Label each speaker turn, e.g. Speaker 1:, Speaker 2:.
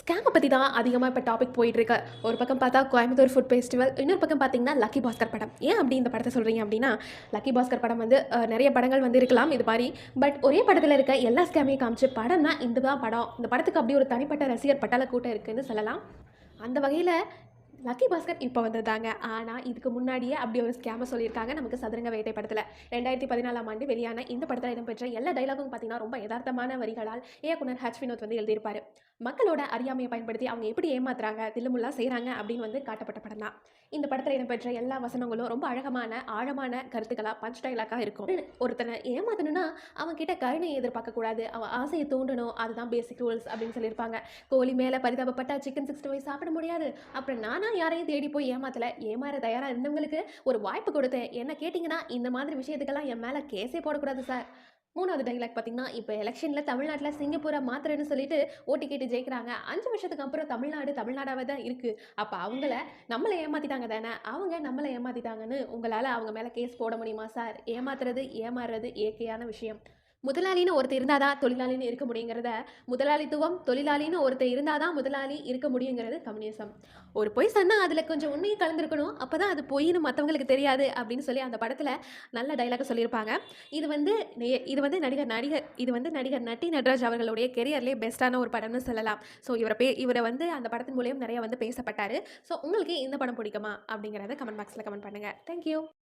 Speaker 1: ஸ்கேமை பற்றி தான் அதிகமாக இப்போ டாபிக் போயிட்டுருக்கு. ஒரு பக்கம் பார்த்தா கோயம்புத்தூர் ஃபுட் ஃபெஸ்டிவல் இன்னொரு பக்கம் பார்த்தீங்கன்னா லக்கி பாஸ்கர் படம். ஏன் அப்படி இந்த படத்தை சொல்கிறீங்க அப்படின்னா லக்கி பாஸ்கர் படம் வந்து நிறைய படங்கள் வந்து இருக்கலாம் இது மாதிரி. பட் ஒரே படத்தில் இருக்க எல்லா ஸ்கேமையும் காமிச்சு படம்னா இந்த தான் படம். இந்த படத்துக்கு அப்படி ஒரு தனிப்பட்ட ரசிகர் பட்டாள கூட்டம் இருக்குதுன்னு சொல்லலாம். அந்த வகையில் லக்கி பாஸ்கர் இப்போ வந்ததாங்க ஆனால் இதுக்கு முன்னாடியே அப்படி ஒரு ஸ்கேமை சொல்லியிருக்காங்க நமக்கு சதுரங்க வேட்டை படத்தில். ரெண்டாயிரத்தி பதினாலாம் ஆண்டு வெளியான இந்த படத்தில் இடம்பெற்ற எல்லா டைலாகும் பார்த்தீங்கன்னா ரொம்ப யதார்த்தமான வரிகளால் இயக்குனர் ஹச் வினோத் வந்து எழுதியிருப்பார். மக்களோட அறியாமையை பயன்படுத்தி அவங்க எப்படி ஏமாத்துறாங்க தில்லுமுல்லா செய்கிறாங்க அப்படின்னு வந்து காட்டப்பட்ட படம் தான் இந்த படத்தில் இடம்பெற்ற எல்லா வசனங்களும் ரொம்ப அழகமான ஆழமான கருத்துக்களாக பஞ்ச் டைலாக்காக இருக்கும். ஒருத்தனை ஏமாத்தணும்னா அவன் கிட்ட கருணையை எதிர்பார்க்கக்கூடாது அவன் ஆசையை தூண்டணும். அதுதான் பேசிக் ரூல்ஸ் அப்படின்னு சொல்லியிருப்பாங்க. கோழி மேலே பரிதாபப்பட்டா சிக்கன் சிக்ஸ்டி ஃபைவ் சாப்பிட முடியாது. அப்புறம் நானாக யாரையும் தேடி போய் ஏமாத்தலை? ஏமாற தயாராக இருந்தவங்களுக்கு ஒரு வாய்ப்பு கொடுத்தேன். என்ன கேட்டிங்கன்னா இந்த மாதிரி விஷயத்துக்கெல்லாம் என் மேலே கேஸே போடக்கூடாது சார் மூணாவது டைலாக் பார்த்தீங்கன்னா இப்போ எலெக்ஷனில் தமிழ்நாட்டில் சிங்கப்பூரை மாத்திரன்னு சொல்லிட்டு ஓட்டு கேட்டு ஜெயிக்கிறாங்க. அஞ்சு வருஷத்துக்கு அப்புறம் தமிழ்நாடு தமிழ்நாடாவே தான் இருக்குது அப்போ அவங்கள நம்மளை ஏமாற்றிட்டாங்க தானே? அவங்க நம்மளை ஏமாற்றிட்டாங்கன்னு உங்களால் அவங்க மேலே கேஸ் போட முடியுமா சார் ஏமாத்துறது ஏமாறுறது இயற்கையான விஷயம். முதலாளின்னு ஒருத்தர் இருந்தால் தான் தொழிலாளின்னு இருக்க முடியுங்கிறத முதலாளித்துவம் தொழிலாளின்னு ஒருத்தர் இருந்தால் தான் முதலாளி இருக்க முடியுங்கிறது கம்யூனிசம். ஒரு பொய் சொன்னால் அதில் கொஞ்சம் உண்மையை கலந்துருக்கணும் அப்போ தான் அது பொய்னு மற்றவங்களுக்கு தெரியாது அப்படின்னு சொல்லி அந்த படத்தில் நல்ல டைலாக சொல்லியிருப்பாங்க. இது வந்து நே- இது வந்து நடிகர் நடிகர் இது வந்து நடிகர் நட்டி நட்ராஜ் அவர்களுடைய கெரியர்லேயே பெஸ்ட்டான ஒரு படம்னு சொல்லலாம். ஸோ இவரை பே இவரை வந்து அந்த படத்தின் மூலியம் நிறைய வந்து பேசப்பட்டார். ஸோ உங்களுக்கு இந்த படம் பிடிக்குமா அப்படிங்கிறத கமெண்ட் பாக்ஸில் கமெண்ட் பண்ணுங்கள் தேங்க்யூ